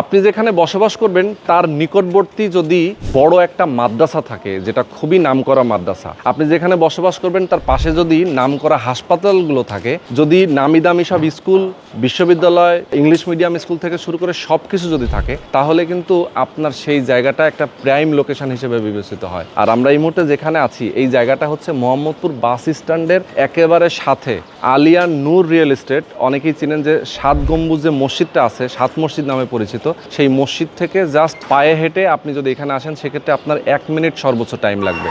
আপনি যেখানে বসবাস করবেন, তার নিকটবর্তী যদি বড় একটা মাদ্রাসা থাকে, যেটা খুবই নামকরা মাদ্রাসা, আপনি যেখানে বসবাস করবেন, তার পাশে যদি নামকরা হাসপাতালগুলো থাকে, যদি নামি দামি সব স্কুল, বিশ্ববিদ্যালয়, ইংলিশ মিডিয়াম স্কুল থেকে শুরু করে সব কিছু যদি থাকে, তাহলে কিন্তু আপনার সেই জায়গাটা একটা প্রাইম লোকেশন হিসেবে বিবেচিত হয়। আর আমরা এই মুহূর্তে যেখানে আছি, এই জায়গাটা হচ্ছে মোহাম্মদপুর বাস স্ট্যান্ডের একেবারে সাথে আলিয়া নূর রিয়েল এস্টেট। অনেকেই চিনেন যে সাত গম্বুজ যে মসজিদটা আছে, সাত মসজিদ নামে পরিচিত। সেই মসজিদ থেকে জাস্ট পায়ে হেঁটে আপনি যদি এখানে আসেন, সেক্ষেত্রে আপনার এক মিনিট সর্বোচ্চ টাইম লাগবে।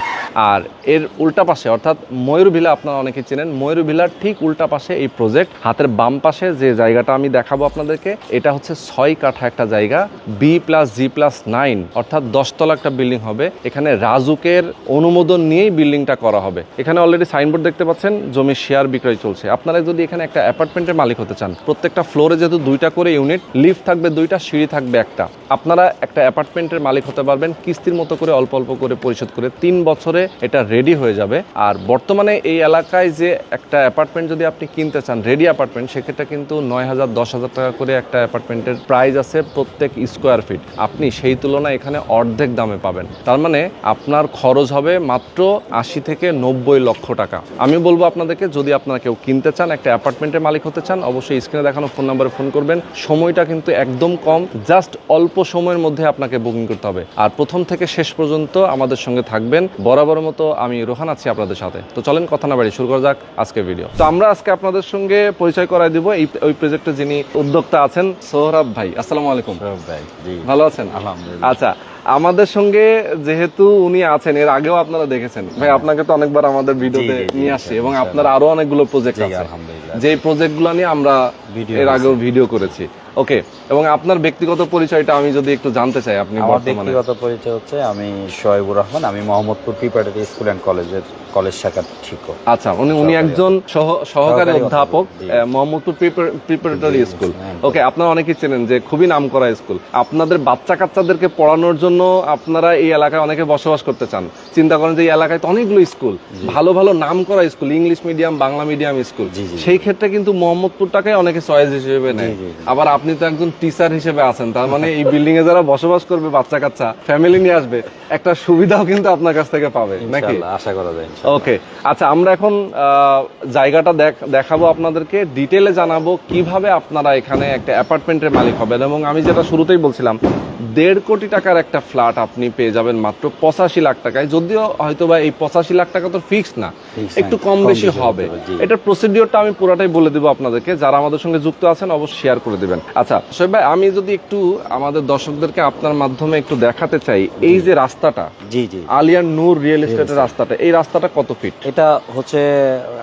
আর এর উল্টা পাশে, অর্থাৎ ময়ূরভিলা আপনারা অনেকে চেনেন ময়ূরভিলার ঠিক উল্টা পাশে এই প্রজেক্ট হাতের বাম পাশে যে জায়গাটা আমি দেখাবো আপনাদেরকে, এটা হচ্ছে ছয় কাঠা একটা জায়গা B plus G plus nine অর্থাৎ দশতলা একটা বিল্ডিং হবে। এখানে রাজুকের অনুমোদন নিয়েই বিল্ডিংটা করা হবে। এখানে অলরেডি সাইনবোর্ড দেখতে পাচ্ছেন, জমি শেয়ার বিক্রয় চলছে। আপনারা যদি এখানে একটা অ্যাপার্টমেন্টের মালিক হতে চান, প্রত্যেকটা ফ্লোরে যেহেতু দুইটা করে ইউনিট লিফট থাকবে দুইটা, সিঁড়ি থাকবে একটা। আপনারা একটা অ্যাপার্টমেন্টের মালিক হতে পারবেন, কিস্তির মতো করে অল্প অল্প করে পরিশোধ করে তিন বছরে এটা রেডি হয়ে যাবে। আর বর্তমানে এই এলাকায় যে একটা অ্যাপার্টমেন্ট যদি আপনি কিনতে চান রেডি অ্যাপার্টমেন্ট, সেক্ষেত্রে কিন্তু নয় হাজার, দশ হাজার টাকা করে একটা অ্যাপার্টমেন্টের প্রাইস আছে প্রত্যেক স্কোয়ার ফিট আপনি সেই তুলনায় এখানে অর্ধেক দামে পাবেন। তার মানে আপনার খরচ হবে মাত্র আশি থেকে নব্বই লক্ষ টাকা। আমি বলব আপনাদেরকে, যদি আপনারা কেউ কিনতে চান, একটা অ্যাপার্টমেন্টের মালিক হতে চান, অবশ্যই স্ক্রিনে দেখানো ফোন নাম্বারে ফোন করবেন। সময়টা কিন্তু একদম কম। জাস্ট অল্প সময়ের মধ্যে আপনাকে বুকিং করতে হবে। আর প্রথম থেকে শেষ পর্যন্ত আমাদের সঙ্গে থাকবেন। বরাবর মতো আমি রোহান আছি আপনাদের সাথে। তো চলেন কথা না বাড়ি শুরু করা যাক আজকে ভিডিও তো আমরা আজকে আপনাদের সঙ্গে পরিচয় করাই দিব এই ওই প্রজেক্টে যিনি উদ্যোক্তা আছেন সোহরাব ভাই। আসসালামু আলাইকুম। ভাই ভালো আছেন? আলহামদুলিল্লাহ। আচ্ছা আমাদের সঙ্গে যেহেতু উনি আছেন এর আগেও আপনারা দেখেছেন। ভাই আপনাকে তো অনেকবার আমাদের ভিডিওতে নিয়ে আসছি এবং আপনার আরও অনেকগুলো প্রজেক্ট আছে। যে প্রজেক্টগুলো নিয়ে আমরা এর আগেও ভিডিও করেছি। ওকে এবং আপনার ব্যক্তিগত পরিচয়টা আমি যদি একটু জানতে চাই আপনি আমার ব্যক্তিগত পরিচয় হচ্ছে আমি শোয়েবুর রহমান আমি মোহাম্মদপুর প্রিপারেটরি স্কুল অ্যান্ড কলেজের কলেজ শাখার শিক্ষক। আচ্ছা উনি উনি একজন সহকারী অধ্যাপক মোহাম্মদপুর প্রিপারেটরি স্কুল। হ্যাঁ। ওকে আপনারা অনেকেই চেনেন যে খুবই নামকরা স্কুল। আপনাদের বাচ্চা কাচ্চাদেরকে পড়ানোর জন্য আপনারা এই এলাকায় অনেকে বসবাস করতে চান। চিন্তা করেন যে এই এলাকায় তো অনেকগুলো স্কুল ভালো ভালো নামকরা school English medium Bangla medium school. সেই ক্ষেত্রে কিন্তু মোহাম্মদপুরটাকে অনেকে চয়েস হিসেবে নেয়। আবার আপনি তো একজন টিচার হিসেবে আছেন তার মানে এই বিল্ডিং এ যারা বসবাস করবে বাচ্চা কাচ্চা ফ্যামিলি নিয়ে আসবে একটা সুবিধাও কিন্তু আপনার কাছ থেকে পাবে নাকি? আশা করা যায় ওকে আচ্ছা আমরা এখন জায়গাটা দেখ- দেখাবো আপনাদেরকে ডিটেলে জানাব কীভাবে আপনারা এখানে একটা অ্যাপার্টমেন্টের মালিক হবেন এবং আমি যেটা শুরুতেই বলছিলাম দেড় কোটি টাকার একটা ফ্ল্যাট আপনি পেয়ে যাবেন মাত্র পঁচাশি লাখ টাকায় যদিও হয়তো বা এই পঁচাশি লাখ টাকা তো ফিক্স না একটু কম বেশি হবে। এটার প্রসিডিওরটা আমি পুরোটাই বলে দেবো আপনাদেরকে যারা আমাদের সঙ্গে যুক্ত আছেন অবশ্যই শেয়ার করে দিবেন। আচ্ছা সোহেব ভাই আমি যদি একটু আমাদের দর্শকদেরকে আপনার মাধ্যমে একটু দেখাতে চাই এই যে রাস্তাটা জি জি। আলিয়ার নূর রিয়েল এস্টেটের রাস্তাটা এই রাস্তাটা কত ফিট এটা হচ্ছে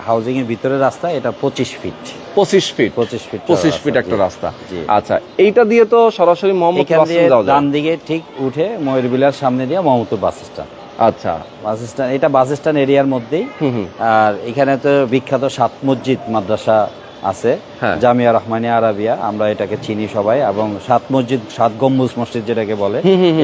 হাউজিং এর ভিতরে রাস্তা এটা পঁচিশ ফিট পঁচিশ ফিট পঁচিশ ফিট পঁচিশ ফিট একটা রাস্তা। আচ্ছা এইটা দিয়ে তো সরাসরি মোহাম্মদ ডান দিকে ঠিক উঠে ময়ূরবিলার সামনে দিয়ে মোহাম্মদপুর বাস স্ট্যান্ড আচ্ছা। বাস স্ট্যান্ড এটা বাস স্ট্যান্ড এরিয়ার মধ্যেই। আর এখানে তো বিখ্যাত সাত মসজিদ মাদ্রাসা আছে হ্যাঁ। জামিয়া রহমানিয়া আরাবিয়া আমরা এটাকে চিনি সবাই এবং সাত মসজিদ সাত গম্বুজ মসজিদ যেটাকে বলে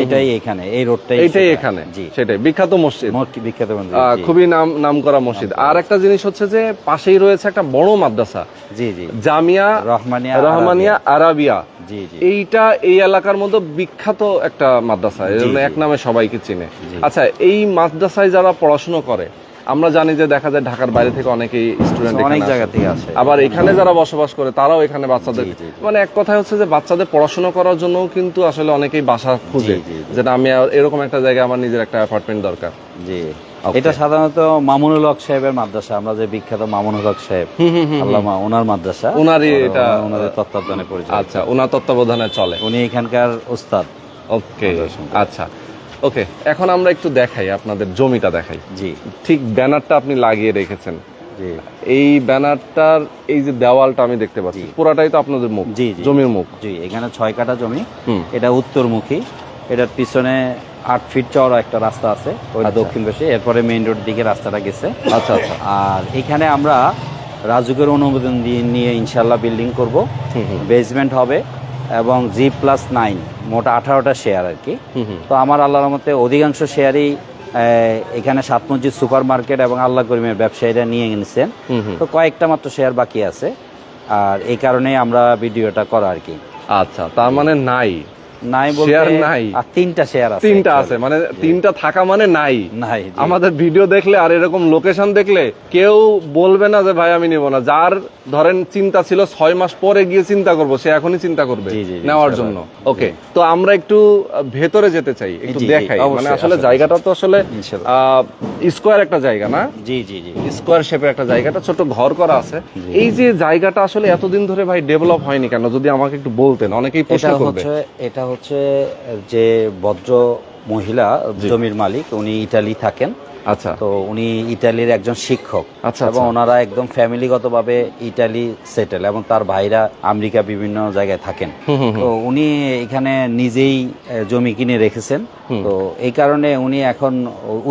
এটাই এখানে এই রোডটাই এইটাই সেটা। এখানে সেটাই বিখ্যাত মসজিদ। বিখ্যাত মসজিদ খুবই নাম নাম করা মসজিদ আর একটা জিনিস হচ্ছে যে পাশেই রয়েছে একটা বড় মাদ্রাসা। জি জি। জামিয়া রহমানিয়া রহমানিয়া আরাবিয়া। জি জি। এইটা এই এলাকার মধ্যে বিখ্যাত একটা মাদ্রাসা এক নামে সবাইকে চিনে। আচ্ছা এই মাদ্রাসায় যারা পড়াশোনা করে আমরা জানি যে দেখা যায় ঢাকার বাইরে থেকে অনেকেই স্টুডেন্ট অনেক জায়গা থেকে আসে। আবার এখানে যারা বসবাস করে তারাও এখানে বাচ্চাদের। মানে এক কথায় হচ্ছে যে বাচ্চাদের পড়াশোনা করার জন্য কিন্তু আসলে অনেকেই বাসা খুঁজে। যেটা আমি এরকম একটা জায়গায় আমার নিজের একটা অ্যাপার্টমেন্ট দরকার। জি। এটা সাধারণত মামুনুল হক সাহেবের মাদ্রাসা আমরা যে বিখ্যাত মামুনুল হক সাহেব আল্লামা ওনার মাদ্রাসা। ওনারই এটা ওনাদের তত্ত্বাবধানে পরিচয় আচ্ছা ওনার তত্ত্বাবধানে চলে। উনি এখানকার উস্তাদ ওকে আচ্ছা। ওকে এখন আমরা একটু দেখাই আপনাদের জমিটা দেখাই। জি। ঠিক ব্যানারটা আপনি লাগিয়ে রেখেছেন। জি। এই ব্যানারটার এই যে দেওয়ালটা আমি দেখতে পাচ্ছি পুরাটাই তো আপনাদের মুখ জি। জমির মুখ। জি এখানে ছয় কাঠা জমি। এটা উত্তরমুখী। এটার পিছনে আট ফিট চওড়া একটা রাস্তা আছে ওই আচ্ছা। দক্ষিণ পাশে। এরপরে মেইন রোড দিকে রাস্তাটা গেছে। আচ্ছা আচ্ছা। আর এখানে আমরা রাজুকের অনুমোদন দিয়ে নিয়ে ইনশাল্লাহ বিল্ডিং করব। বেসমেন্ট হবে। এবং জি প্লাস নাইন মোট আঠারোটা শেয়ার আর কি। তো আমার আল্লাহর মতে অধিকাংশ শেয়ারই এখানে সাত মসজিদ সুপার মার্কেট এবং আল্লাহ করিমের ব্যবসায়ীরা নিয়ে হুম। তো কয়েকটা মাত্র শেয়ার বাকি আছে। আর এই কারণেই আমরা ভিডিওটা করা আর কি। আচ্ছা তার মানে নাই। নাই শেয়ার নাই। আর তিনটা শেয়ার আছে তিনটা আছে মানে তিনটা থাকা মানে নাই। নাই আমাদের ভিডিও দেখলে আর এরকম লোকেশন দেখলে কেউ বলবে না যে ভাই আমি নিব না। যার ধরেন চিন্তা ছিল ছয় মাস পরে গিয়ে চিন্তা করব সে এখনই চিন্তা করবে নেওয়ার জন্য। ওকে তো আমরা একটু ভেতরে যেতে চাই একটু দেখাই। মানে আসলে আসলে, জায়গাটা তো আসলে স্কোয়ার একটা জায়গা না? জি জি জি। স্কোয়ার শেপের একটা জায়গাটা ছোট ঘর করা আছে। এই যে জায়গাটা আসলে এতদিন ধরে ভাই ডেভেলপ হয়নি কেন? যদি আমাকে একটু বলতেন অনেকেই প্রশ্ন করবে। এটা হচ্ছে যে ভদ্র মহিলা জমির মালিক উনি ইটালি থাকেন। আচ্ছা। তো উনি ইটালির একজন শিক্ষক। আচ্ছা, এবং আচ্ছা। ওনারা একদম ফ্যামিলিগতভাবে ইটালি সেটেল এবং তার ভাইরা আমেরিকা বিভিন্ন জায়গায় থাকেন। তো উনি এখানে নিজেই জমি কিনে রেখেছেন। তো এই কারণে উনি এখন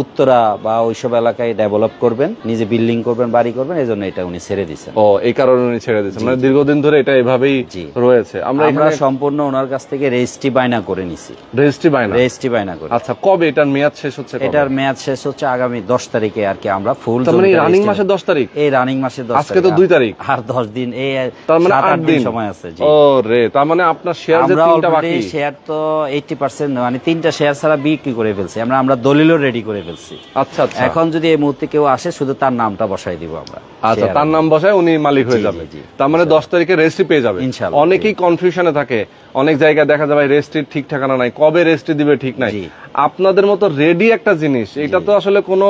উত্তরা বা ওইসব এলাকায় ডেভেলপ করবেন নিজে বিল্ডিং করবেন বাড়ি করবেন এই জন্য এটা উনি ছেড়ে দিচ্ছেন ও এই কারণে উনি ছেড়ে দিয়েছেন। মানে দীর্ঘদিন ধরে এটা এভাবেই। রয়েছে। আমরা আমরা সম্পূর্ণ ওনার কাছ থেকে রেজিস্ট্রি বায়না করে নিছি। রেজিস্ট্রি বায়না? রেজিস্ট্রি বায়না করে আচ্ছা কবে এটার মেয়াদ শেষ হচ্ছে এটার মেয়াদ শেষ হচ্ছে আগামী দশ তারিখে আর কি আমরা ফুল মানে রানিং মাসের দশ তারিখ? এই রানিং দশ আজকে তো দুই তারিখ। আর দশ দিন এই তার মানে দিন সময় আছে জি। তার মানে আপনার শেয়ার যে তিনটা বাকি। শেয়ার তো এইটি পার্সেন্ট মানে তিনটা শেয়ার ছাড়া বিক্রি করে ফেলছি। আমরা আমরা দলিলও রেডি করে ফেলছি। আচ্ছা আচ্ছা। এখন যদি এই মুহূর্তে কেউ আসে শুধু তার নামটা বসাই দিব আমরা। আচ্ছা তার নাম বসায় উনি মালিক হয়ে যাবে। তার মানে দশ তারিখে রেজিস্ট্রি পেয়ে যাবে। অনেকেই কনফিউশনে থাকে। অনেক জায়গায় দেখা যাবে রেজিস্ট্রি ঠিক ঠিকানা নাই। কবে রেজিস্ট্রি দিবে ঠিক নাই। আপনাদের মতো রেডি একটা জিনিস এটা তো আসলে কোনো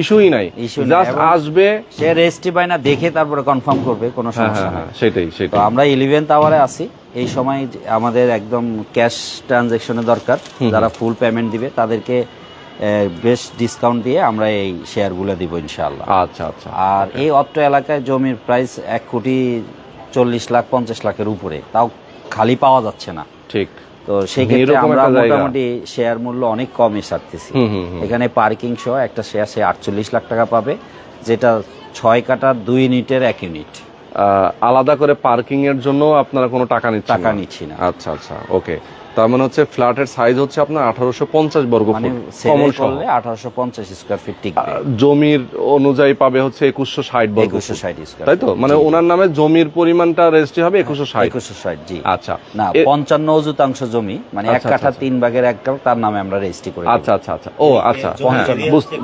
ইস্যুই নাই। জাস্ট আসবে। সে রেজিস্ট্রি বায়না দেখে তারপরে কনফার্ম করবে কোনো হ্যাঁ সমস্যা হ্যাঁ নাই। হ্যাঁ সেটাই সেটাই। আমরা ইলেভেন্থ আওয়ারে আছি। এই সময় আমাদের একদম ক্যাশ ট্রানজেকশনের দরকার। যারা ফুল পেমেন্ট দিবে তাদেরকে বেশ ডিসকাউন্ট দিয়ে আমরা এই শেয়ারগুলো দিব ইনশাআল্লাহ। আচ্ছা আচ্ছা আর এই অত্র এলাকায় জমির প্রাইস এক কোটি চল্লিশ লাখ পঞ্চাশ লাখের উপরে। তাও খালি পাওয়া যাচ্ছে না। ঠিক। তো সেই ক্ষেত্রে আমরা মোটামুটি শেয়ার মূল্য অনেক কমই ছাড়তেছি। এখানে পার্কিং সহ একটা শেয়ার সে আটচল্লিশ লাখ টাকা পাবে যেটা ছয় কাটার দুই ইউনিটের এক ইউনিট আলাদা করে পার্কিং এর জন্য আপনারা কোনো টাকা নিচ্ছেন টাকা নিচ্ছি না। আচ্ছা আচ্ছা ওকে তার মানে হচ্ছে ফ্ল্যাটের সাইজ হচ্ছে আপনার আঠারোশো পঞ্চাশ বর্গ মানে ফুট কমন করলে আঠারোশো পঞ্চাশ স্কোয়ার ফিট জমির অনুযায়ী পাবে হচ্ছে একুশশো ষাট বর্গ একুশশো ষাট স্কোয়ার তাই তো? মানে ওনার নামে জমির পরিমাণটা রেজিস্ট্রি হবে একুশশো ষাট। একুশশো ষাট জি। আচ্ছা। না পঞ্চান্ন অযুতাংশ জমি মানে এক আচ্ছা, কাঠা আচ্ছা, তিন ভাগের এক কাঠ তার নামে আমরা রেজিস্ট্রি করি আচ্ছা আচ্ছা আচ্ছা। ও আচ্ছা। হ্যাঁ,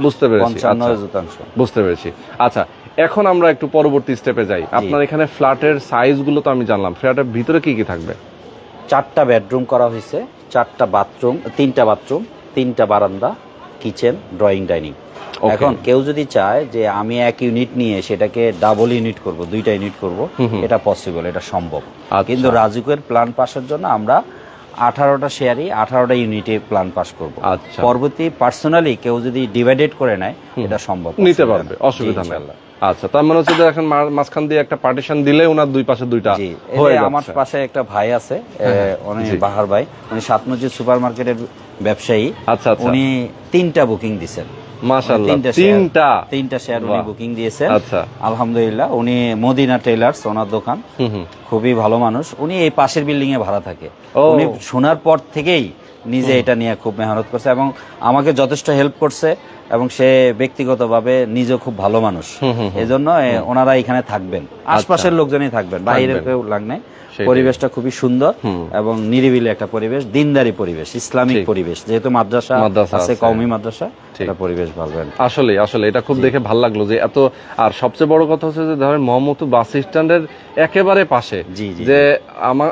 বুঝতে পেরেছি। পঞ্চান্ন আচ্ছা, অযুতাংশ। বুঝতে পেরেছি। আচ্ছা এখন আমরা একটু পরবর্তী স্টেপে যাই। আপনার এখানে ফ্ল্যাটের সাইজগুলো তো আমি জানলাম। ফ্ল্যাটের ভিতরে কি কি থাকবে? চারটা বেডরুম করা হয়েছে চারটা বাথরুম তিনটা বাথরুম তিনটা বারান্দা কিচেন ড্রয়িং ডাইনিং। এখন কেউ যদি চায় যে আমি এক ইউনিট নিয়ে সেটাকে ডাবল ইউনিট করব দুইটা ইউনিট করব এটা পসিবল এটা সম্ভব। আচ্ছা। কিন্তু রাজুকের প্ল্যান পাসের জন্য আমরা আঠারোটা শেয়ারই আঠারোটা ইউনিটে প্ল্যান পাস করব। পরবর্তী পার্সোনালি কেউ যদি ডিভাইডেড করে নেয় এটা সম্ভব নিতে পারবে অসুবিধা নেই। আচ্ছা তার মানে হচ্ছে যে এখন মাঝখান দিয়ে একটা পার্টিশন দিলে ওনার দুই পাশে দুইটা হয়ে আমার পাশে একটা ভাই আছে উনি বাহার ভাই। উনি সাতমজিদ সুপার মার্কেটের ব্যবসায়ী। আচ্ছা, আচ্ছা। উনি তিনটা বুকিং দিছেন। মাশাআল্লাহ তিনটা তিনটা? শেয়ার উনি বুকিং দিয়েছেন। আচ্ছা। আলহামদুলিল্লাহ উনি মদিনা টেলার্স ওনার দোকান। খুবই ভালো মানুষ। উনি এই পাশের বিল্ডিং এ ভাড়া থাকে। উনি শোনার পর থেকেই নিজে এটা নিয়ে খুব মেহনত করছে এবং আমাকে যথেষ্ট হেল্প করছে। এবং সে ব্যক্তিগতভাবে নিজে খুব ভালো মানুষ। এই জন্য ওনারা এখানে থাকবেন। আশপাশের লোকজনই থাকবেন বাইরের আচ্ছা। কেউ লাগ নাই। পরিবেশটা খুবই সুন্দর এবং নিরিবিলি একটা পরিবেশ দিনদারি পরিবেশ ইসলামিক পরিবেশ। যেহেতু মাদ্রাসা আছে। কওমি মাদ্রাসা এটা পরিবেশ ভালো। আসলে আসলে এটা খুব দেখে ভালো লাগল যে এত আর সবচেয়ে বড় কথা হচ্ছে যে ধরেন মোহাম্মদপুর বাস স্ট্যান্ডের একেবারে পাশে। যে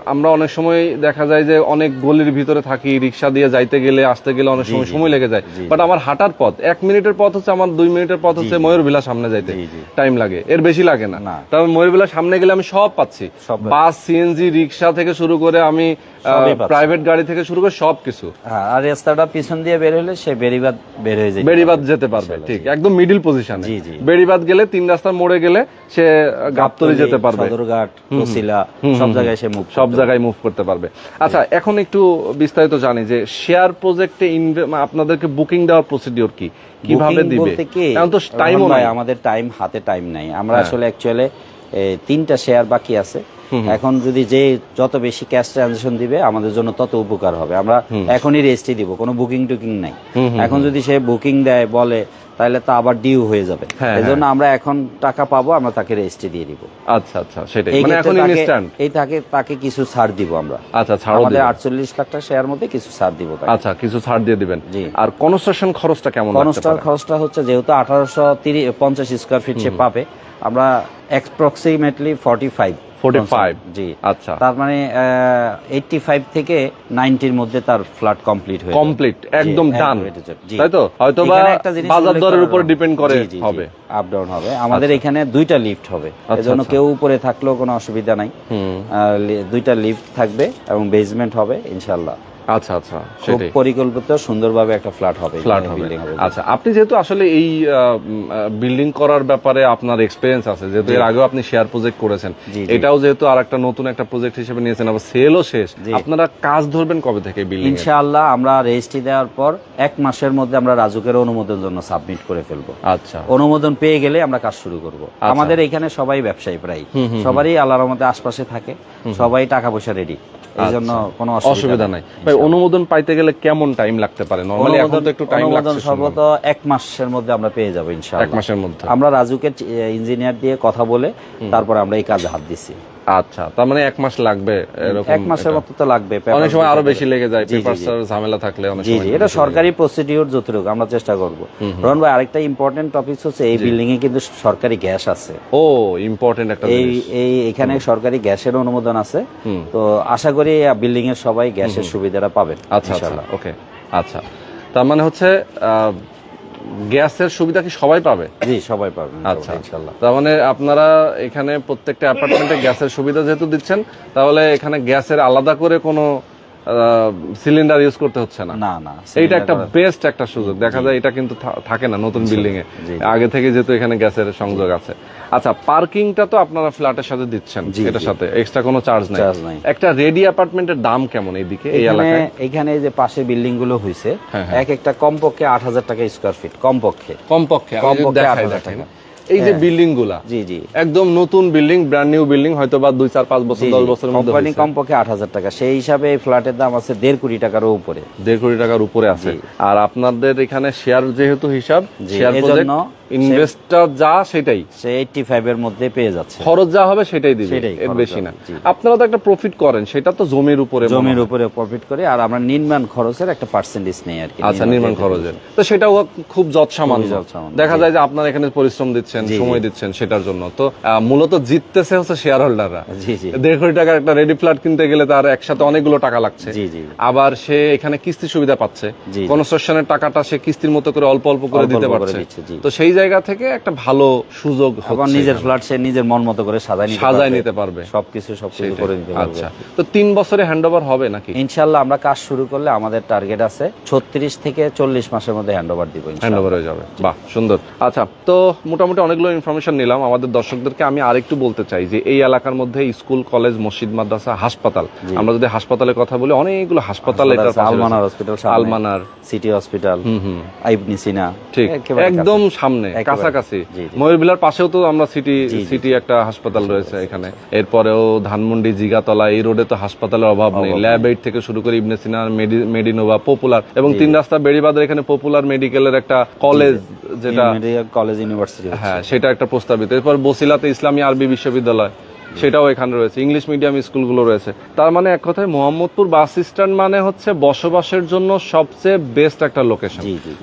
আমরা অনেক সময় দেখা যায় যে অনেক গলির ভিতরে থাকি রিক্সা দিয়ে যাইতে গেলে আসতে গেলে অনেক সময় সময় লেগে যায়। বাট আমার হাঁটার পথ এক মিনিটের পথ হচ্ছে আমার দুই মিনিটের পথ হচ্ছে ময়ূরভিলা সামনে যাইতে। টাইম লাগে এর বেশি লাগে না। তবে ময়ূরভিলা সামনে গেলে আমি সব পাচ্ছি সব বাস সিএনজি রিক্সা থেকে শুরু করে আমি। প্রাইভেট গাড়ি থেকে শুরু করে সব কিছু হ্যাঁ আর রাস্তাটা পিছন দিয়ে বের হলে সে বেরিবাদ বের হয়ে যায় বেড়িবাদ যেতে পারবে ঠিক একদম মিডিল পজিশনে। বেড়িবাদ গেলে তিন রাস্তার মোড়ে গেলে সে গাবতলি যেতে পারবে। সদরঘাট কসিলা সব জায়গায় সে মুখ সব জায়গায় মুভ করতে পারবে। আচ্ছা এখন একটু বিস্তারিত জানি যে শেয়ার প্রজেক্টে আপনাদেরকে বুকিং দেওয়ার প্রসিডিওর কি? কীভাবে দিবে? বলতে কি? এখন তো টাইমও নাই। আমাদের টাইম হাতে টাইম নাই। আমরা হ্যাঁ। আসলে অ্যাকচুয়ালি তিনটা শেয়ার বাকি আছে। এখন যদি যে যত বেশি ক্যাশ ট্রানজাকশন দিবে আমাদের জন্য তত উপকার হবে। আমরা এখনই রেজিস্ট্রি দিব কোনো বুকিং টুকিং নাই। এখন যদি সে বুকিং দেয় বলে তাহলে তো আবার ডিউ হয়ে যাবে। হ্যাঁ, এই জন্য আমরা এখন টাকা পাবো আমরা তাকে রেজিস্ট্রি দিয়ে দিব। আচ্ছা আচ্ছা সেটাই। মানে এখন ইনস্ট্যান্ট এই তাকে তাকে কিছু ছাড় দিব আমরা। আচ্ছা ছাড়ও আমাদের দিবেন। আটচল্লিশ লাখ টাকা শেয়ার মধ্যে কিছু ছাড় দিব আচ্ছা কিছু ছাড় দিয়ে দিবেন। আর কনস্ট্রাকশন খরচটা কেমন লাগতে কনস্টার পারে? খরচটা হচ্ছে যেহেতু আঠারোশো তিরিশ পঞ্চাশ স্কোয়ার ফিট সে পাবে আমরা অ্যাপ্রক্সিমেটলি ফর্টি ফাইভ 45 জি। আচ্ছা। তার মানে এইটটি ফাইভ থেকে নাইনটির মধ্যে তার ফ্ল্যাট কমপ্লিট হয়ে কমপ্লিট একদম ডান তাই তো হয়তো বা এখানে একটা জিনিস বাজার দরের উপর ডিপেন্ড করে জি, জি, জি। হবে। আপ ডাউন হবে। আমাদের এখানে দুইটা লিফট হবে। আচ্ছা, এজন্য আচ্ছা। কেউ উপরে থাকলেও কোনো অসুবিধা নাই। দুইটা লিফট থাকবে এবং বেসমেন্ট হবে ইনশাল্লাহ আচ্ছা আচ্ছা খুব পরিকল্পিত সুন্দরভাবে একটা ফ্ল্যাট হবে ফ্ল্যাট হবে। আচ্ছা আপনি যেহেতু আসলে এই বিল্ডিং করার ব্যাপারে আপনার এক্সপিরিয়েন্স আছে যেহেতু এর আগেও আপনি শেয়ার প্রজেক্ট করেছেন। এটাও যেহেতু আর একটা নতুন একটা প্রজেক্ট হিসেবে নিয়েছেন আবার সেলও শেষ আপনারা কাজ ধরবেন কবে থেকে বিল্ডিং ইনশাআল্লাহ আমরা রেজিস্ট্রি দেওয়ার পর এক মাসের মধ্যে আমরা রাজুকের অনুমোদনের জন্য সাবমিট করে ফেলব। আচ্ছা। অনুমোদন পেয়ে গেলে আমরা কাজ শুরু করব। আমাদের এখানে সবাই ব্যবসায়ী প্রায়। সবারই আল্লাহর মধ্যে আশপাশে থাকে। সবাই টাকা পয়সা রেডি এই জন্য কোনো আচ্ছা। অসুবিধা নাই। ভাই অনুমোদন পাইতে গেলে কেমন টাইম লাগতে পারে? নরমালি এখন তো একটু টাইম লাগছে সর্বত এক মাসের মধ্যে আমরা পেয়ে যাব ইনশাআল্লাহ। এক মাসের মধ্যে। আমরা রাজুকে ইঞ্জিনিয়ার দিয়ে কথা বলে তারপর আমরা এই কাজে হাত দিচ্ছি আচ্ছা তার মানে এক মাস লাগবে এরকম এক মাসের মতো তো লাগবে অনেক সময় আরও বেশি লেগে যায় জি, জি, পেপার জি। ঝামেলা থাকলে অনেক সময় জি এটা সরকারি প্রসিডিউর যতটুকু আমরা চেষ্টা করব। রহন ভাই আরেকটা ইম্পর্টেন্ট টপিক হচ্ছে এই বিল্ডিং এ কিন্তু সরকারি গ্যাস আছে। ও ইম্পর্টেন্ট একটা এই এই এখানে সরকারি গ্যাসের অনুমোদন আছে। তো আশা করি বিল্ডিং এর সবাই গ্যাসের সুবিধাটা পাবেন আচ্ছা আচ্ছা ইনশাআল্লাহ। ওকে আচ্ছা। তার মানে হচ্ছে গ্যাসের সুবিধা কি সবাই পাবে? জি সবাই পাবে আচ্ছা। ইনশাআল্লাহ। তার মানে আপনারা এখানে প্রত্যেকটা অ্যাপার্টমেন্টে গ্যাসের সুবিধা যেহেতু দিচ্ছেন তাহলে এখানে গ্যাসের আলাদা করে কোনো সিলিন্ডার ইউজ করতে হচ্ছে না। না না এইটা একটা বেস্ট একটা সুযোগ। দেখা যায় এটা কিন্তু থাকে না নতুন বিল্ডিং এ। আগে থেকে যেহেতু এখানে গ্যাসের সংযোগ আছে। আচ্ছা পার্কিংটা তো আপনারা ফ্ল্যাটের সাথে দিচ্ছেন এটার সাথে। এক্সট্রা কোনো চার্জ নাই। একটা রেডি অ্যাপার্টমেন্টের দাম কেমন এইদিকে এই এখানে এলাকায়? এখানে এই যে পাশে বিল্ডিংগুলো হয়েছে হ্যাঁ, হ্যাঁ। এক একটা কমপক্ষে আট হাজার টাকা স্কোয়ার ফিট কমপক্ষে। কমপক্ষে কমপক্ষে দেখাই 8,000 টাকা। এই যে হ্যাঁ। বিল্ডিংগুলা জি জি। একদম নতুন বিল্ডিং ব্র্যান্ড নিউ বিল্ডিং হয়তো বা দুই চার পাঁচ বছর দশ বছরের মধ্যে কোম্পানি। কমপক্ষে আট হাজার টাকা। সেই হিসাবে এই ফ্ল্যাটের দাম আছে দেড় কোটি টাকারও উপরে। দেড় কোটি টাকার উপরে আছে। আর আপনাদের এখানে শেয়ার যেহেতু হিসাব শেয়ার প্রজেক্ট ইনভেস্টর যা সেটাই। সে এইটটি ফাইভ এর মধ্যে পেয়ে যাচ্ছে। খরচ যা হবে সেটাই দিবে এর বেশি না। আপনারা তো একটা প্রফিট করেন সেটা তো জমির উপরে জমির উপরে প্রফিট করে আর আমরা নির্মাণ খরচের একটা পার্সেন্টেজ নেই আর কি আচ্ছা নির্মাণ খরচের। তো সেটাও খুব যৎসামান্য। দেখা যায় যে আপনারা এখানে পরিশ্রম দিচ্ছেন জি। সময় দিচ্ছেন সেটার জন্য। তো মূলত জিততেছে হচ্ছে শেয়ার হোল্ডাররা দেড় কোটি টাকার একটা রেডি ফ্ল্যাট কিনতে গেলে তার একসাথে অনেকগুলো টাকা লাগছে। আবার সে এখানে কিস্তি সুবিধা পাচ্ছে। কনস্ট্রাকশনের টাকাটা সে কিস্তির মতো করে অল্প অল্প করে দিতে পারছে। তো সেই জায়গা থেকে একটা ভালো সুযোগ নিজের ফ্ল্যাট সে নিজের মন মতো করে সাজায় নিতে সাজায় পারবে। নিতে পারবে। সবকিছু সবকিছু করে নিতে পারবে। আচ্ছা। তো তিন বছরে হ্যান্ড হবে নাকি? ইনশাল্লাহ আমরা কাজ শুরু করলে আমাদের টার্গেট আছে ছত্রিশ থেকে চল্লিশ মাসের মধ্যে হ্যান্ড ওভার দিব হ্যান্ড ওভার হয়ে যাবে। বাহ সুন্দর। আচ্ছা তো মোটামুটি অনেকগুলো ইনফরমেশন নিলাম। আমাদের দর্শকদেরকে আমি আরেকটু বলতে চাই যে এই এলাকার মধ্যে স্কুল কলেজ মসজিদ মাদ্রাসা হাসপাতাল আমরা যদি হাসপাতালের কথা বলি অনেকগুলো হাসপাতাল Almanar hospital Almanar. City hospital Ibn Sina. ঠিক। একদম সামনে কাছাকাছি। ময়ূরবিলার পাশেও তো আমরা সিটি সিটি একটা হাসপাতাল রয়েছে এখানে। এরপরেও ধানমন্ডি জিগাতলা এই রোডে তো হাসপাতালের অভাব নেই। ল্যাব এইড থেকে শুরু করে ইবনে সিনার মেডি- মেডিনোভা পপুলার এবং তিন রাস্তা বেড়িবাদের এখানে পপুলার মেডিকেলের একটা কলেজ যেটা কলেজ ইউনিভার্সিটি হ্যাঁ সেটা একটা প্রস্তাবিত। এরপর বসিলাতে ইসলামী আরবি বিশ্ববিদ্যালয় সেটাও এখানে রয়েছে। ইংলিশ মিডিয়াম স্কুলগুলো রয়েছে। তার মানে এক কথায় মোহাম্মদপুর বাস স্ট্যান্ড মানে হচ্ছে বসবাসের জন্য সবচেয়ে বেস্ট একটা লোকেশন।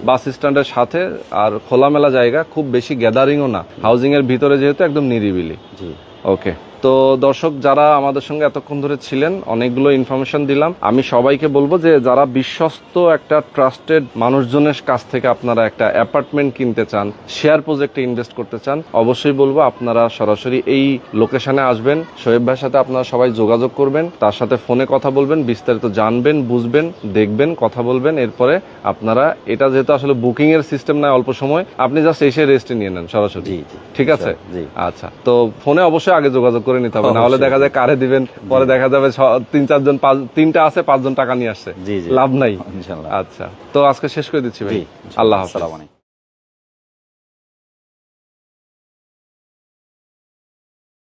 বাস স্ট্যান্ডের সাথে আর খোলামেলা জায়গা খুব বেশি গ্যাদারিংও না। হাউজিং এর ভিতরে যেহেতু একদম নিরিবিলি। ওকে তো দর্শক যারা আমাদের সঙ্গে এতক্ষণ ধরে ছিলেন অনেকগুলো ইনফরমেশন দিলাম। আমি সবাইকে বলব যে যারা বিশ্বস্ত একটা ট্রাস্টেড মানুষজনের কাছ থেকে আপনারা একটা অ্যাপার্টমেন্ট কিনতে চান শেয়ার প্রজেক্টে ইনভেস্ট করতে চান অবশ্যই বলব আপনারা সরাসরি এই লোকেশনে আসবেন। শোয়েব ভাইয়ের সাথে আপনারা সবাই যোগাযোগ করবেন তার সাথে ফোনে কথা বলবেন বিস্তারিত জানবেন বুঝবেন দেখবেন কথা বলবেন। এরপরে আপনারা এটা যেহেতু আসলে বুকিং এর সিস্টেম নাই অল্প সময় আপনি জাস্ট এসে রেস্টে নিয়ে নেন সরাসরি। ঠিক আছে? জি। আচ্ছা তো ফোনে অবশ্যই আগে যোগাযোগ করে নিতে হবে। না হলে দেখা যায় কারে দিবেন পরে দেখা যাবে তিন চারজন পাঁচ তিনটা আছে পাঁচজন টাকা নিয়ে আসছে। লাভ নাই। আচ্ছা। তো আজকে শেষ করে দিচ্ছি ভাই। আল্লাহ হাফেজ।